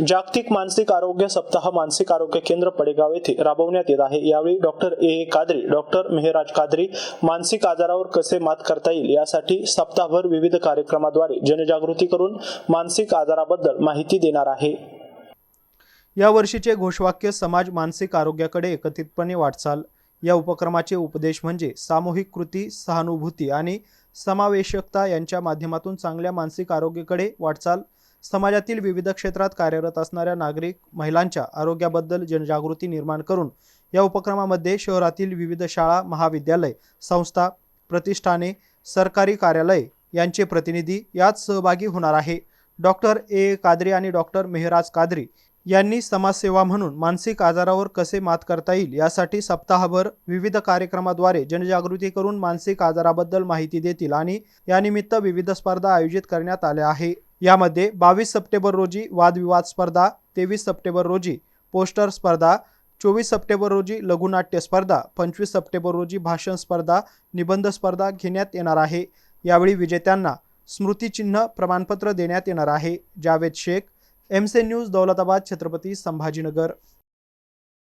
जागतिक मानसिक आरोग्य सप्ताह मानसिक आरोग्य केंद्र पडेगाव येथे राबवण्यात येत आहे. यावेळी doctor A A Kadri doctor Mehraj Kadri मानसिक आजारावर कसे मात करता येईल यासाठी सप्ताहभर विविध कार्यक्रमाद्वारे जनजागृती करून मानसिक आजाराबद्दल माहिती देणार आहे. या वर्षीचे घोषवाक्य समाज मानसिक आरोग्याकडे एकत्रितपणे वाटचाल. या उपक्रमाचे उपदेश म्हणजे सामूहिक कृती सहानुभूती आणि समावेशकता यांच्या माध्यमातून चांगल्या मानसिक आरोग्याकडे वाटचाल. समाजातील विविध क्षेत्रात कार्यरत असणाऱ्या नागरिक महिलांच्या आरोग्याबद्दल जनजागृती निर्माण करून या उपक्रमामध्ये शहरातील विविध शाळा महाविद्यालय संस्था प्रतिष्ठाने सरकारी कार्यालय यांचे प्रतिनिधी यात सहभागी होणार आहे. Doctor A. कादरी आणि डॉक्टर मेहराज कादरी यांनी समाजसेवा म्हणून मानसिक आजारावर कसे मात करता येईल यासाठी सप्ताहभर विविध कार्यक्रमाद्वारे जनजागृती करून मानसिक आजाराबद्दल माहिती देतील आणि यानिमित्त विविध स्पर्धा आयोजित करण्यात आल्या आहे. यामध्ये बावीस सप्टेंबर रोजी वादविवाद स्पर्धा तेवीस सप्टेंबर रोजी पोस्टर स्पर्धा चोवीस सप्टेंबर रोजी लघुनाट्य स्पर्धा पंचवीस सप्टेंबर रोजी भाषण स्पर्धा निबंध स्पर्धा घेण्यात येणार आहे. यावेळी विजेत्यांना स्मृतिचिन्ह प्रमाणपत्र देण्यात येणार आहे. जावेद शेख एमसे न्यूज दौलताबाद छत्रपती संभाजीनगर.